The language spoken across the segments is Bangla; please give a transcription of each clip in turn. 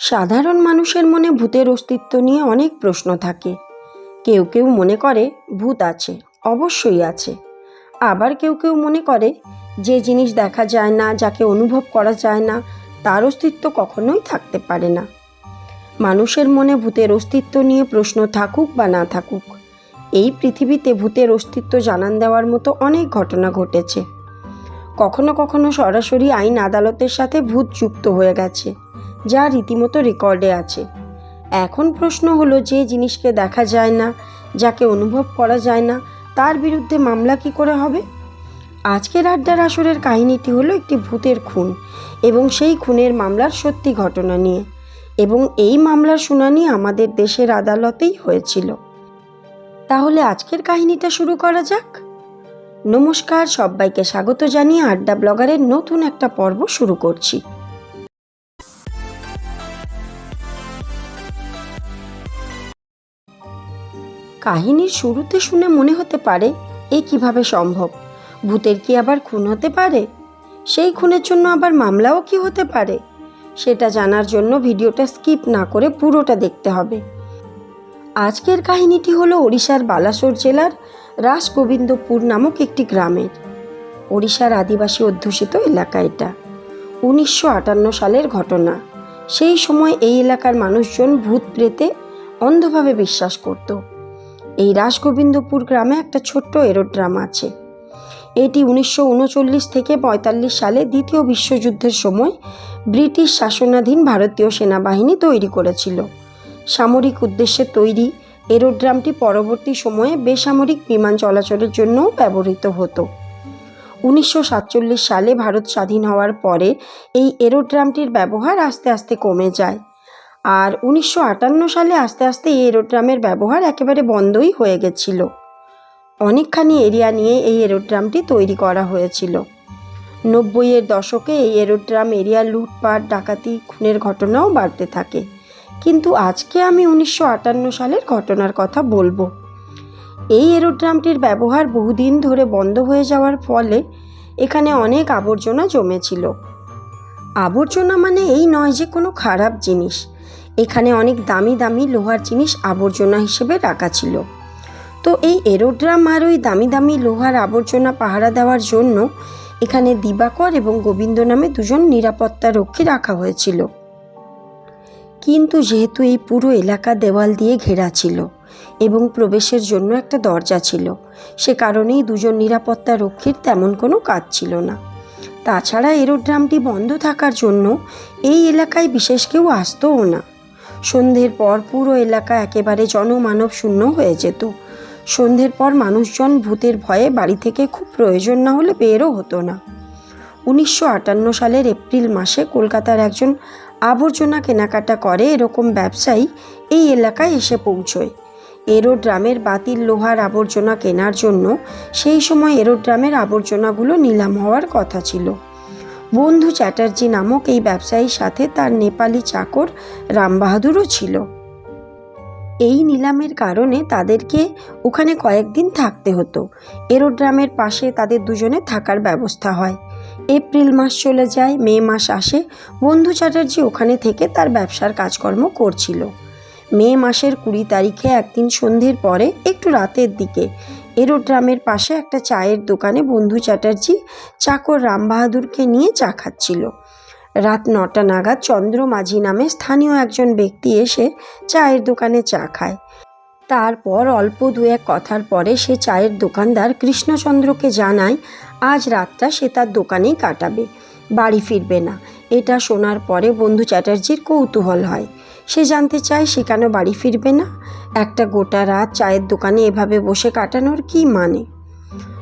সাধারণ মানুষের মনে ভূতের অস্তিত্ব নিয়ে অনেক প্রশ্ন থাকে। কেউ কেউ মনে করে ভূত আছে, অবশ্যই আছে। আবার কেউ কেউ মনে করে যে জিনিস দেখা যায় না, যাকে অনুভব করা যায় না, তার অস্তিত্ব কখনোই থাকতে পারে না। মানুষের মনে ভূতের অস্তিত্ব নিয়ে প্রশ্ন থাকুক বা না থাকুক, এই পৃথিবীতে ভূতের অস্তিত্ব জানান দেওয়ার মতো অনেক ঘটনা ঘটেছে। কখনো কখনো সরাসরি আইন আদালতের সাথে ভূত যুক্ত হয়ে গেছে। যা রীতিমতো রেকর্ডে আছে। এখন প্রশ্ন হলো, যে জিনিসকে দেখা যায় না, যাকে অনুভব করা যায় না, তার বিরুদ্ধে মামলা কি করে হবে? আজকের আড্ডার আসরের কাহিনীটি হলো একটি ভূতের খুন এবং সেই খুনের মামলার সত্যি ঘটনা নিয়ে এবং এই মামলার শুনানি আমাদের দেশের আদালতেই হয়েছিল। তাহলে আজকের কাহিনীটা শুরু করা যাক। নমস্কার, সবাইকে স্বাগত জানিয়ে আড্ডা ব্লগারের নতুন একটা পর্ব শুরু করছি। কাহিনীর শুরুতে শুনে মনে হতে পারে, এ কীভাবে সম্ভব? ভূতের কি আবার খুন হতে পারে? সেই খুনের জন্য আবার মামলাও কি হতে পারে? সেটা জানার জন্য ভিডিওটা স্কিপ না করে পুরোটা দেখতে হবে। আজকের কাহিনীটি হলো ওড়িশার বালাসোর জেলার রাসগোবিন্দপুর নামক একটি গ্রামের। ওড়িশার আদিবাসী অধ্যুষিত এলাকা এটা। উনিশশো আটান্ন সালের ঘটনা। সেই সময় এই এলাকার মানুষজন ভূত প্রেতে অন্ধভাবে বিশ্বাস করত। এই রাসগোবিন্দপুর গ্রামে একটা ছোট্ট এরোড্রাম আছে। এটি উনিশশো উনচল্লিশ থেকে পঁয়তাল্লিশ সালে দ্বিতীয় বিশ্বযুদ্ধের সময় ব্রিটিশ শাসনাধীন ভারতীয় সেনাবাহিনী তৈরি করেছিল। সামরিক উদ্দেশ্যে তৈরি এরোড্রামটি পরবর্তী সময়ে বেসামরিক বিমান চলাচলের জন্যও ব্যবহৃত হতো। উনিশশো সাতচল্লিশ সালে ভারত স্বাধীন হওয়ার পরে এই এরোড্রামটির ব্যবহার আস্তে আস্তে কমে যায়। আর উনিশশো আটান্ন সালে আস্তে আস্তে এই এরোড্রামের ব্যবহার একেবারে বন্ধই হয়ে গেছিল। অনেকখানি এরিয়া নিয়ে এই এরোড্রামটি তৈরি করা হয়েছিল। নব্বইয়ের দশকে এই এরোড্রাম এরিয়া লুটপাট, ডাকাতি, খুনের ঘটনাও বাড়তে থাকে। কিন্তু আজকে আমি উনিশশো আটান্ন সালের ঘটনার কথা বলব। এই এরোড্রামটির ব্যবহার বহুদিন ধরে বন্ধ হয়ে যাওয়ার ফলে এখানে অনেক আবর্জনা জমেছিল। আবর্জনা মানে এই নয় যে কোনো খারাপ জিনিস। এখানে অনেক দামি দামি লোহার জিনিস আবর্জনা হিসেবে রাখা ছিল। তো এই এরোড্রাম আর ওই দামি দামি লোহার আবর্জনা পাহারা দেওয়ার জন্য এখানে দিবাকর এবং গোবিন্দ নামে দুজন নিরাপত্তা রক্ষী রাখা হয়েছিল। কিন্তু যেহেতু এই পুরো এলাকা দেওয়াল দিয়ে ঘেরা ছিল এবং প্রবেশের জন্য একটা দরজা ছিল, সে কারণেই দুজন নিরাপত্তা রক্ষীর তেমন কোনো কাজ ছিল না। তাছাড়া এরোড্রামটি বন্ধ থাকার জন্য এই এলাকায় বিশেষ কেউ আসতোও না। সন্ধ্যের পর পুরো এলাকা একেবারে জনমানব শূন্য হয়ে যেত। সন্ধ্যের পর মানুষজন ভূতের ভয়ে বাড়ি থেকে খুব প্রয়োজন না হলে বেরও হতো না। উনিশশো আটান্ন সালের এপ্রিল মাসে কলকাতার একজন আবর্জনা কেনাকাটা করে এরকম ব্যবসায়ী এই এলাকায় এসে পৌঁছয়। এরোড্রামের বাতিল লোহার আবর্জনা কেনার জন্য সেই সময় এরোড্রামের আবর্জনাগুলো নিলাম হওয়ার কথা ছিল। বন্ধু চ্যাটার্জি নামক এই ব্যবসায়ীর সাথে তার নেপালি চাকর রামবাহাদুরও ছিল। এই নিলামের কারণে তাদেরকে ওখানে কয়েকদিন থাকতে হতো। এরোড্রামের পাশে তাদের দুজনে থাকার ব্যবস্থা হয়। এপ্রিল মাস চলে যায়, মে মাস আসে, বন্ধু চ্যাটার্জি ওখানে থেকে তার ব্যবসার কাজকর্ম করছিল। মে মাসের কুড়ি তারিখে একদিন সন্ধ্যের পরে, একটু রাতের দিকে এরোড্রামের পাশে একটা চায়ের দোকানে বন্ধু চ্যাটার্জি চাকর রামবাহাদুরকে নিয়ে চা খাচ্ছিল। রাত নটা নাগাদ চন্দ্র মাঝি নামে স্থানীয় একজন ব্যক্তি এসে চায়ের দোকানে চা খায়। তারপর অল্প দু এক কথার পরে সে চায়ের দোকানদার কৃষ্ণচন্দ্রকে জানায়, আজ রাতটা সে তার দোকানেই কাটাবে, বাড়ি ফিরবে না। এটা শোনার পরে বন্ধু চ্যাটার্জির কৌতূহল হয়। সে জানতে চায় সে কেন বাড়ি ফিরবে না। একটা গোটা রাত চায়ের দোকানে এভাবে বসে কাটানোর কী মানে?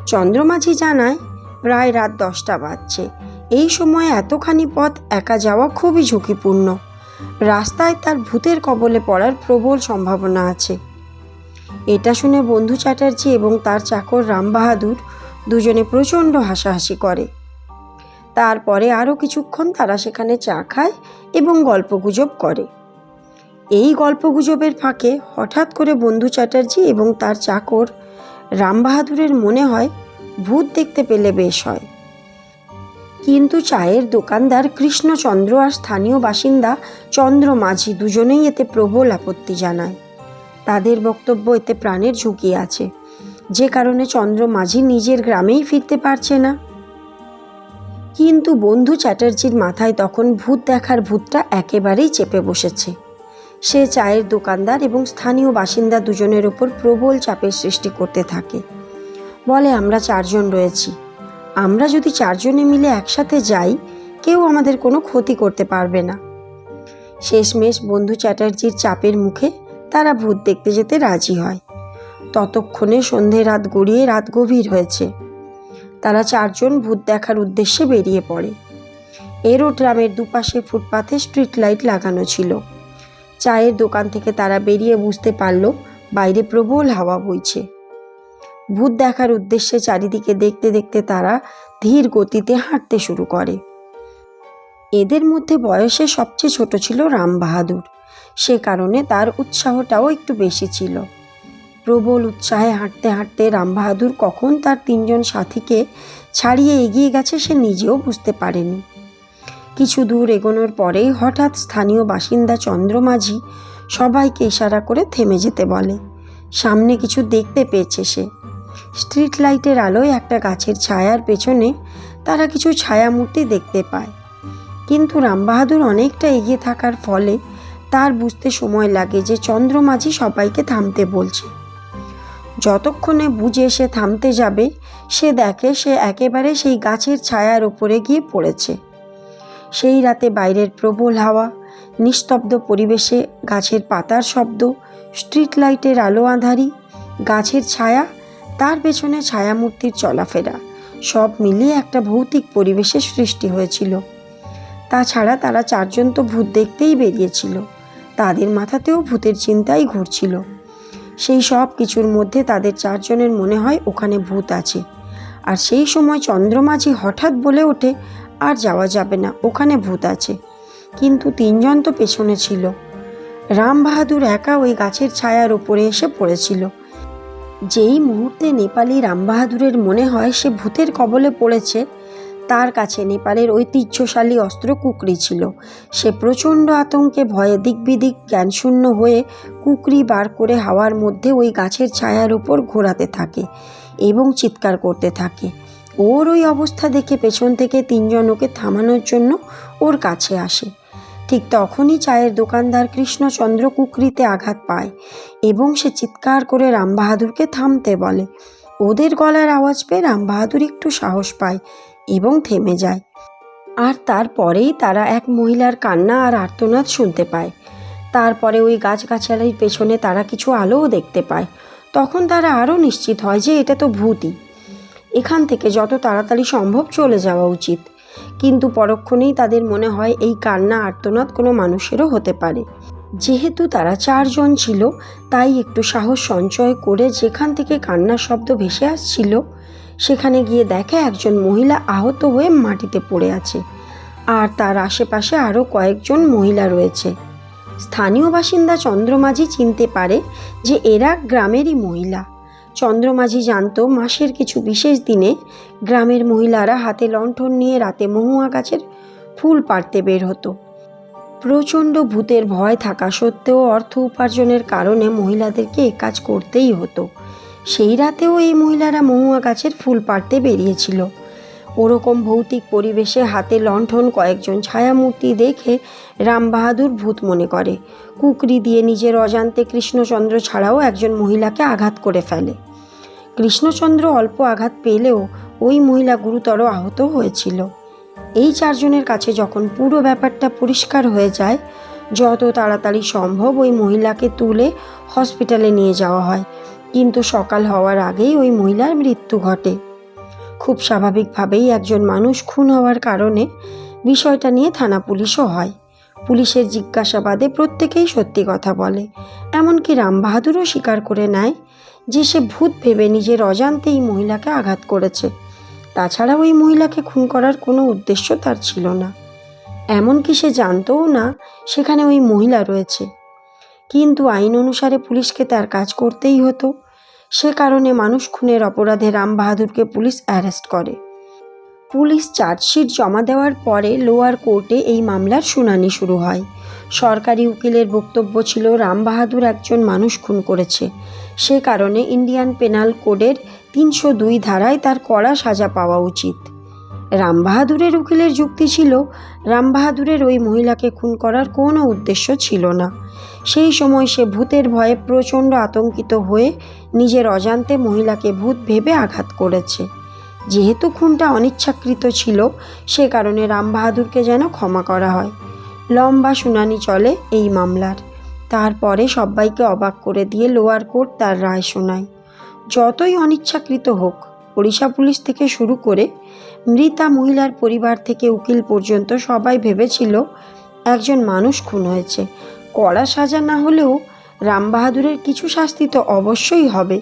চন্দ্রমাঝি জানায়, প্রায় রাত দশটা বাজছে। এই সময় এতখানি পথ একা যাওয়া খুবই ঝুঁকিপূর্ণ। রাস্তায় তার ভূতের কবলে পড়ার প্রবল সম্ভাবনা আছে। এটা শুনে বন্ধু চ্যাটার্জি এবং তার চাকর রামবাহাদুর দুজনে প্রচণ্ড হাসাহাসি করে। তারপরে আরও কিছুক্ষণ তারা সেখানে চা খায় এবং গল্পগুজব করে। এই গল্পগুজবের ফাঁকে হঠাৎ করে বন্ধু চ্যাটার্জি এবং তার চাকর রামবাহাদুরের মনে হয় ভূত দেখতে পেলে বেশ হয়। কিন্তু চায়ের দোকানদার কৃষ্ণচন্দ্র আর স্থানীয় বাসিন্দা চন্দ্র মাঝি দুজনেই এতে প্রবল আপত্তি জানায়। তাদের বক্তব্য এতে প্রাণের ঝুঁকি আছে। যে কারণে চন্দ্র মাঝি নিজের গ্রামেই ফিরতে পারছে না। কিন্তু বন্ধু চ্যাটার্জির মাথায় তখন ভূত দেখার ভূতটা একেবারেই চেপে বসেছে। সে চায়ের দোকানদার এবং স্থানীয় বাসিন্দা দুজনের ওপর প্রবল চাপের সৃষ্টি করতে থাকে। বলে, আমরা চারজন রয়েছি। আমরা যদি চারজনে মিলে একসাথে যাই, কেউ আমাদের কোনো ক্ষতি করতে পারবে না শেষমেশ বন্ধু চ্যাটার্জির চাপের মুখে তারা ভূত দেখতে যেতে রাজি হয়। ততক্ষণে সন্ধে রাত গড়িয়ে রাত গভীর হয়েছে। তারা চারজন ভূত দেখার উদ্দেশ্যে বেরিয়ে পড়ে। এরও গ্রামের দুপাশে ফুটপাথে স্ট্রিট লাইট লাগানো ছিল। চায়ের দোকান থেকে তারা বেরিয়ে বুঝতে পারল, বাইরে প্রবল হাওয়া বইছে। ভূত দেখার উদ্দেশ্যে চারিদিকে দেখতে দেখতে তারা ধীর গতিতে হাঁটতে শুরু করে। এদের মধ্যে বয়সে সবচেয়ে ছোট ছিল রাম বাহাদুর। সে কারণে তার উৎসাহটাও একটু বেশি ছিল। প্রবল উৎসাহে হাঁটতে হাঁটতে রাম বাহাদুর কখন তার তিনজন সাথীকে ছাড়িয়ে এগিয়ে গেছে সে নিজেও বুঝতে পারেনি। কিছু দূর এগোনোর পরেই হঠাৎ স্থানীয় বাসিন্দা চন্দ্রমাঝি সবাইকে ইশারা করে থেমে যেতে বলে। সামনে কিছু দেখতে পেয়েছে সে। স্ট্রিট লাইটের আলোয় একটা গাছের ছায়ার পেছনে তারা কিছু ছায়ামূর্তি দেখতে পায়। কিন্তু রামবাহাদুর অনেকটা এগিয়ে থাকার ফলে তার বুঝতে সময় লাগে যে চন্দ্রমাঝি সবাইকে থামতে বলছে। যতক্ষণে বুঝে সে থামতে যাবে, সে দেখে সে একেবারে সেই গাছের ছায়ার উপরে গিয়ে পড়েছে। সেই রাতে বাইরের প্রবল হাওয়া, নিস্তব্ধ পরিবেশে গাছের পাতার শব্দ স্ট্রিট লাইটের আলো আঁধারি, গাছের ছায়া, তার পেছনে ছায়ামূর্তির চলাফেরা, সব মিলিয়ে একটা ভৌতিক পরিবেশের সৃষ্টি হয়েছিল। তাছাড়া তারা চারজন তো ভূত দেখতেই বেরিয়েছিল, তাদের মাথাতেও ভূতের চিন্তাই ঘুরছিল। সেই সব কিছুর মধ্যে তাদের চারজনের মনে হয় ওখানে ভূত আছে। আর সেই সময় চন্দ্রমাঝি হঠাৎ বলে ওঠে আর যাওয়া যাবে না, ওখানে ভূত আছে। কিন্তু তিনজন তো পেছনে ছিল। রাম বাহাদুর একা ওই গাছের ছায়ার ওপরে এসে পড়েছিল। যেই মুহূর্তে নেপালি রামবাহাদুরের মনে হয় সে ভূতের কবলে পড়েছে, তার কাছে নেপালের ঐতিহ্যশালী অস্ত্র কুকরি ছিল। সে প্রচণ্ড আতঙ্কে ভয়ে দিক দিকবিদিক জ্ঞানশূন্য হয়ে কুকরি বার করে হাওয়ার মধ্যে ওই গাছের ছায়ার উপর ঘোরাতে থাকে এবং চিৎকার করতে থাকে। ওর ওই অবস্থা দেখে পেছন থেকে তিনজন ওকে থামানোর জন্য ওর কাছে আসে। ঠিক তখনই চায়ের দোকানদার কৃষ্ণচন্দ্র কুকরিতে আঘাত পায় এবং সে চিৎকার করে রামবাহাদুরকে থামতে বলে। ওদের গলার আওয়াজ পেয়ে রামবাহাদুর একটু সাহস পায় এবং থেমে যায়। আর তারপরেই তারা এক মহিলার কান্না আর আর্তনাদ শুনতে পায়। তারপরে ওই গাছগাছালির পেছনে তারা কিছু আলোও দেখতে পায়। তখন তারা আরও নিশ্চিত হয় যে এটা তো ভূতই। এখান থেকে যত তাড়াতাড়ি সম্ভব চলে যাওয়া উচিত। কিন্তু পরক্ষণেই তাদের মনে হয় এই কান্না আর্তনাদ কোনো মানুষেরও হতে পারে। যেহেতু তারা চারজন ছিল, তাই একটু সাহস সঞ্চয় করে যেখান থেকে কান্নার শব্দ ভেসে আসছিল, সেখানে গিয়ে দেখে একজন মহিলা আহত হয়ে মাটিতে পড়ে আছে। আর তার আশেপাশে আরও কয়েকজন মহিলা রয়েছে। স্থানীয় বাসিন্দা চন্দ্রমাঝি চিনতে পারে যে এরা গ্রামেরই মহিলা। চন্দ্রমাঝি জানত মাসের কিছু বিশেষ দিনে গ্রামের মহিলারা হাতে লণ্ঠন নিয়ে রাতে মহুয়া গাছের ফুল পাড়তে বের হতো। প্রচণ্ড ভূতের ভয় থাকা সত্ত্বেও অর্থ উপার্জনের কারণে মহিলাদেরকে এ কাজ করতেই হতো। সেই রাতেও এই মহিলারা মহুয়া গাছের ফুল পাড়তে বেরিয়েছিল। ওরকম ভৌতিক পরিবেশে হাতে লণ্ঠন কয়েকজন ছায়ামূর্তি দেখে রামবাহাদুর ভূত মনে করে। কুকরি দিয়ে নিজের অজান্তে কৃষ্ণচন্দ্র ছাড়াও একজন মহিলাকে আঘাত করে ফেলে। কৃষ্ণচন্দ্র অল্প আঘাত পেলেও ওই মহিলা গুরুতর আহত হয়েছিল। এই চারজনের কাছে যখন পুরো ব্যাপারটা পরিষ্কার হয়ে যায়, যত তাড়াতাড়ি সম্ভব ওই মহিলাকে তুলে হসপিটালে নিয়ে যাওয়া হয়। কিন্তু সকাল হওয়ার আগেই ওই মহিলার মৃত্যু ঘটে। খুব স্বাভাবিকভাবেই একজন মানুষ খুন হওয়ার কারণে বিষয়টা নিয়ে থানা পুলিশও হয়। পুলিশের জিজ্ঞাসাবাদে প্রত্যেকেই সত্যি কথা বলে। এমনকি রামবাহাদুরও স্বীকার করে নেয় যে সে ভূত ভেবে নিজের অজান্তেই মহিলাকে আঘাত করেছে। তাছাড়া ওই মহিলাকে খুন করার কোনো উদ্দেশ্য তার ছিল না। এমনকি সে জানতও না সেখানে ওই মহিলা রয়েছে। কিন্তু আইন অনুসারে পুলিশকে তার কাজ করতেই হতো। সে কারণে মানুষ খুনের অপরাধে রাম বাহাদুরকে পুলিশ অ্যারেস্ট করে। পুলিশ চার্জশিট জমা দেওয়ার পরে লোয়ার কোর্টে এই মামলার শুনানি শুরু হয়। সরকারি উকিলের বক্তব্য ছিল, রাম বাহাদুর একজন মানুষ খুন করেছে। সে কারণে ইন্ডিয়ান পেনাল কোডের তিনশো দুই ধারায় তার কড়া সাজা পাওয়া উচিত। রাম বাহাদুরের উকিলের যুক্তি ছিল, রাম বাহাদুরের ওই মহিলাকে খুন করার কোনো উদ্দেশ্য ছিল না। সেই সময় সে ভূতের ভয়ে প্রচণ্ড আতঙ্কিত হয়ে নিজের অজান্তে মহিলাকে ভূত ভেবে আঘাত করেছে। যেহেতু খুনটা অনিচ্ছাকৃত ছিল, সে কারণে রাম বাহাদুরকে যেন ক্ষমা করা হয়। লম্বা শুনানি চলে এই মামলার। তারপরে সবাইকে অবাক করে দিয়ে লোয়ার কোর্ট তার রায় শোনায়। যতই অনিচ্ছাকৃত হোক, ওড়িশা পুলিশ থেকে শুরু করে মৃতা মহিলার পরিবার থেকে উকিল পর্যন্ত সবাই ভেবেছিল একজন মানুষ খুন হয়েছে। কড়া সাজা না হলেও রামবাহাদুরের কিছু শাস্তি তো অবশ্যই হবে।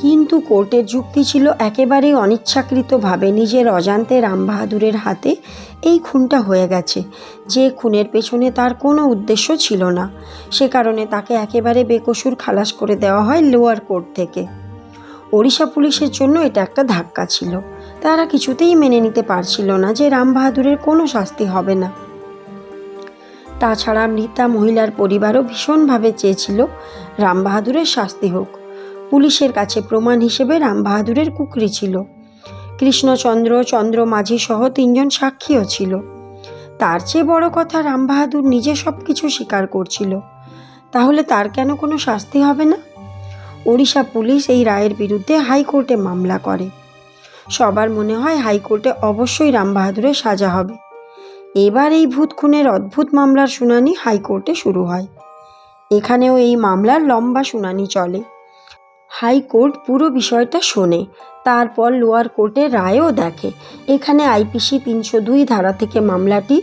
কিন্তু কোর্টের যুক্তি ছিল একেবারেই অনিচ্ছাকৃতভাবে নিজের অজান্তে রামবাহাদুরের হাতে এই খুনটা হয়ে গেছে। যে খুনের পেছনে তার কোনো উদ্দেশ্য ছিল না। সে কারণে তাকে একেবারে বেকসুর খালাস করে দেওয়া হয় লোয়ার কোর্ট থেকে। ওড়িশা পুলিশের জন্য এটা একটা ধাক্কা ছিল। তারা কিছুতেই মেনে নিতে পারছিল না যে রামবাহাদুরের কোনো শাস্তি হবে না। তাছাড়া মৃতা মহিলার পরিবারও ভীষণভাবে চেয়েছিল রামবাহাদুরের শাস্তি হোক। পুলিশের কাছে প্রমাণ হিসেবে রামবাহাদুরের কুকরি ছিল। কৃষ্ণচন্দ্র চন্দ্র মাঝি সহ তিনজন সাক্ষীও ছিল। তার চেয়ে বড় কথা রামবাহাদুর নিজে সব কিছু স্বীকার করছিল। তাহলে তার কেন কোনো শাস্তি হবে না? ওড়িশা পুলিশ এই রায়ের বিরুদ্ধে হাইকোর্টে মামলা করে। সবার মনে হয় হাইকোর্টে অবশ্যই রাম বাহাদুরের সাজা হবে। এবার এই ভূত খুনের অদ্ভুত মামলার শুনানি হাইকোর্টে শুরু হয়। এখানেও এই মামলার লম্বা শুনানি চলে। হাইকোর্ট পুরো বিষয়টা শোনে, তারপর লোয়ার কোর্টে রায়ও দেখে। এখানে আইপিসি তিনশো দুই ধারা থেকে মামলাটি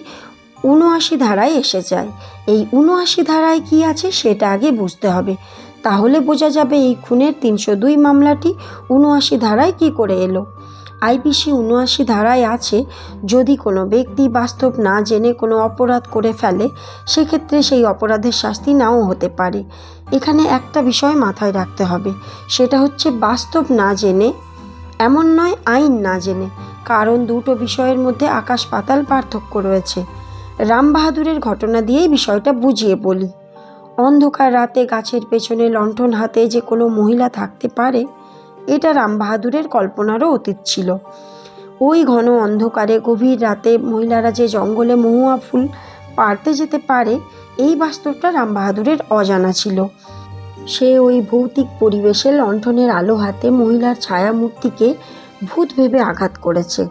উনআশি ধারায় এসে যায়। এই উনআশি ধারায় কি আছে সেটা আগে বুঝতে হবে। তাহলে বোঝা যাবে এই খুনের তিনশো দুই মামলাটি উনআশি ধারায় কি করে এলো। আইপিসি উনআশি ধারায় আছে, যদি কোনো ব্যক্তি বাস্তব না জেনে কোনো অপরাধ করে ফেলে, সেক্ষেত্রে সেই অপরাধের শাস্তি নাও হতে পারে। এখানে একটা বিষয় মাথায় রাখতে হবে, সেটা হচ্ছে বাস্তব না জেনে, এমন নয় আইন না জেনে, কারণ দুটো বিষয়ের মধ্যে আকাশ পাতাল পার্থক্য রয়েছে। রাম বাহাদুরের ঘটনা দিয়েই বিষয়টা বুঝিয়ে বলি। অন্ধকার রাতে গাছের পেছনে লণ্ঠন হাতে যে কোনো মহিলা থাকতে পারে এটা রামবাহাদুরের কল্পনারও অতীত ছিল। ওই ঘন অন্ধকারে গভীর রাতে মহিলারা যে জঙ্গলে মহুয়া ফুল পারতে যেতে পারে, এই বাস্তবটা রামবাহাদুরের অজানা ছিল। সে ওই ভৌতিক পরিবেশে লণ্ঠনের আলো হাতে মহিলার ছায়া মূর্তিকে ভূত ভেবে আঘাত করেছে।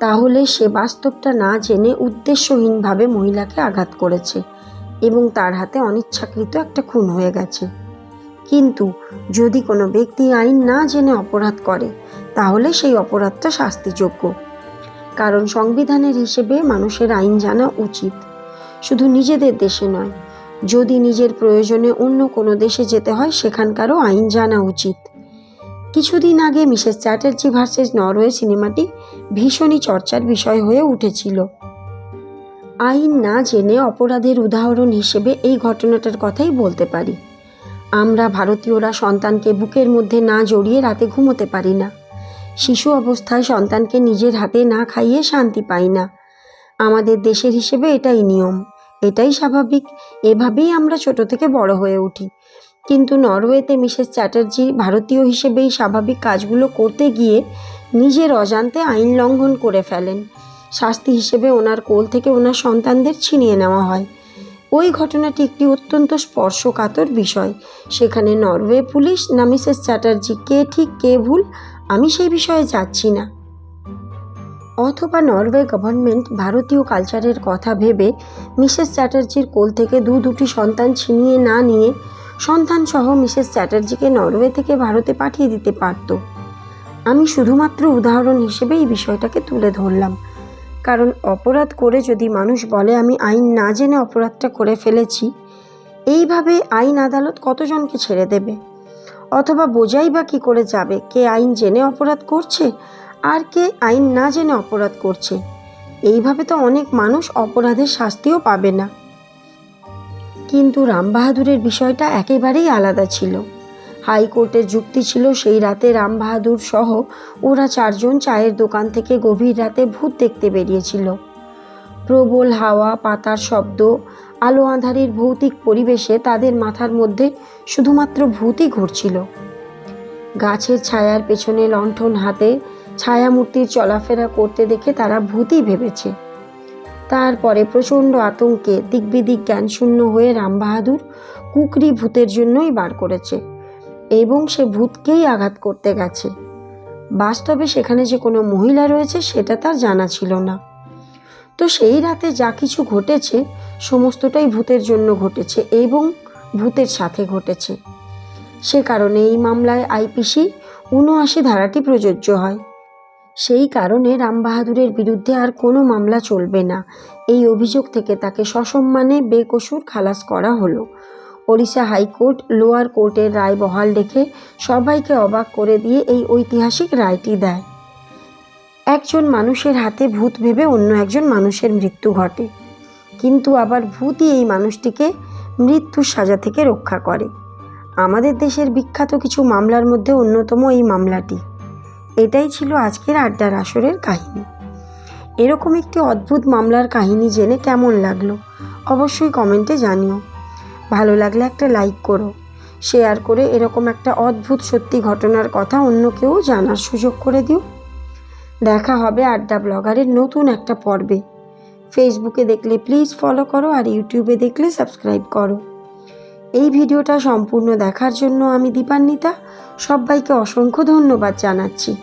তাহলে সে বাস্তবটা না জেনে উদ্দেশ্যহীনভাবে মহিলাকে আঘাত করেছে এবং তার হাতে অনিচ্ছাকৃত একটা খুন হয়ে গেছে। কিন্তু যদি কোনো ব্যক্তি আইন না জেনে অপরাধ করে, তাহলে সেই অপরাধটা শাস্তিযোগ্য। কারণ সংবিধানের হিসেবে মানুষের আইন জানা উচিত। শুধু নিজেদের দেশে নয়, যদি নিজের প্রয়োজনে অন্য কোনো দেশে যেতে হয়, সেখানকারও আইন জানা উচিত। কিছুদিন আগে মিসেস চ্যাটার্জি ভার্সেস নরওয়ে সিনেমাটি ভীষণই চর্চার বিষয় হয়ে উঠেছিল। আইন না জেনে অপরাধের উদাহরণ হিসেবে এই ঘটনাটার কথাই বলতে পারি। আমরা ভারতীয়রা সন্তানকে বুকের মধ্যে না জড়িয়ে রাতে ঘুমোতে পারি না। শিশু অবস্থায় সন্তানকে নিজের হাতে না খাইয়ে শান্তি পাই না। আমাদের দেশের হিসেবে এটাই নিয়ম, এটাই স্বাভাবিক, এভাবেই আমরা ছোট থেকে বড় হয়ে উঠি। কিন্তু নরওয়েতে মিসেস চ্যাটার্জি ভারতীয় হিসেবেই স্বাভাবিক কাজগুলো করতে গিয়ে নিজের অজান্তে আইন লঙ্ঘন করে ফেলেন। শাস্তি হিসেবে ওনার কোল থেকে ওনার সন্তানদের ছিনিয়ে নেওয়া হয়। ওই ঘটনাটি একটি অত্যন্ত স্পর্শকাতর বিষয়। সেখানে নরওয়ে পুলিশ না মিসেস চ্যাটার্জি কে ঠিক কে ভুল, আমি সেই বিষয়ে যাচ্ছি না। অথবা নরওয়ে গভর্নমেন্ট ভারতীয় কালচারের কথা ভেবে মিসেস চ্যাটার্জির কোল থেকে দু দুটি সন্তান ছিনিয়ে না নিয়ে সন্তান সহ মিসেস চ্যাটার্জিকে নরওয়ে থেকে ভারতে পাঠিয়ে দিতে পারত। আমি শুধুমাত্র উদাহরণ হিসেবে এই বিষয়টাকে তুলে ধরলাম। কারণ অপরাধ করে যদি মানুষ বলে, আমি আইন না জেনে অপরাধটা করে ফেলেছি, এইভাবে আইন আদালত কতজনকে ছেড়ে দেবে? অথবা বোঝাই বা কী করে যাবে? কে আইন জেনে অপরাধ করছে আর কে আইন না জেনে অপরাধ করছে? এইভাবে তো অনেক মানুষ অপরাধের শাস্তিও পাবে না। কিন্তু রামবাহাদুরের বিষয়টা একেবারেই আলাদা ছিল। হাইকোর্টের যুক্তি ছিল, সেই রাতে রাম বাহাদুর সহ ওরা চারজন চায়ের দোকান থেকে গভীর রাতে ভূত দেখতে বেরিয়েছিল। প্রবল হাওয়া, পাতার শব্দ, আলো আঁধারির ভৌতিক পরিবেশে তাদের মাথার মধ্যে শুধুমাত্র ভূতই ঘুরছিল। গাছের ছায়ার পেছনে লণ্ঠন হাতে ছায়ামূর্তির চলাফেরা করতে দেখে তারা ভূতই ভেবেছে। তারপরে প্রচণ্ড আতঙ্কে দিকবিদিক জ্ঞানশূন্য হয়ে রামবাহাদুর কুকরি ভূতের জন্যই বার করেছে। এবং সে ভূতকেই আঘাত করতে গেছে। বাস্তবে সেখানে যে কোনো মহিলা রয়েছে, সেটা তার জানা ছিল না। তো সেই রাতে যা কিছু ঘটেছে, সমস্তটাই ভূতের জন্য ঘটেছে এবং ভূতের সাথে ঘটেছে। সে কারণে এই মামলায় আইপিসি উনআশি ধারাটি প্রযোজ্য হয়। সেই কারণে রামবাহাদুরের বিরুদ্ধে আর কোনো মামলা চলবে না। এই অভিযোগ থেকে তাকে সসম্মানে বেকসুর খালাস করা হলো। ওড়িশা হাইকোর্ট, লোয়ার কোর্টের রায় বহাল রেখে সবাইকে অবাক করে দিয়ে এই ঐতিহাসিক রায়টি দেয়। একজন মানুষের হাতে ভূত ভেবে অন্য একজন মানুষের মৃত্যু ঘটে। কিন্তু আবার ভূতই এই মানুষটিকে মৃত্যুর সাজা থেকে রক্ষা করে। আমাদের দেশের বিখ্যাত কিছু মামলার মধ্যে অন্যতম এই মামলাটি। এটাই ছিল আজকের আড্ডার আসরের কাহিনী। এরকম একটি অদ্ভুত মামলার কাহিনী জেনে কেমন লাগল, অবশ্যই কমেন্টে জানিও। ভালো লাগলে একটা লাইক করো। শেয়ার করে এরকম একটা অদ্ভুত সত্যি ঘটনার কথা অন্য কেউ জানার সুযোগ করে দিও। দেখা হবে আড্ডা ব্লগারের নতুন একটা পর্বে। ফেসবুকে দেখলে প্লিজ ফলো করো আর ইউটিউবে দেখলে সাবস্ক্রাইব করো। এই ভিডিওটা সম্পূর্ণ দেখার জন্য আমি দীপান্বিতা। সবাইকে অসংখ্য ধন্যবাদ জানাচ্ছি।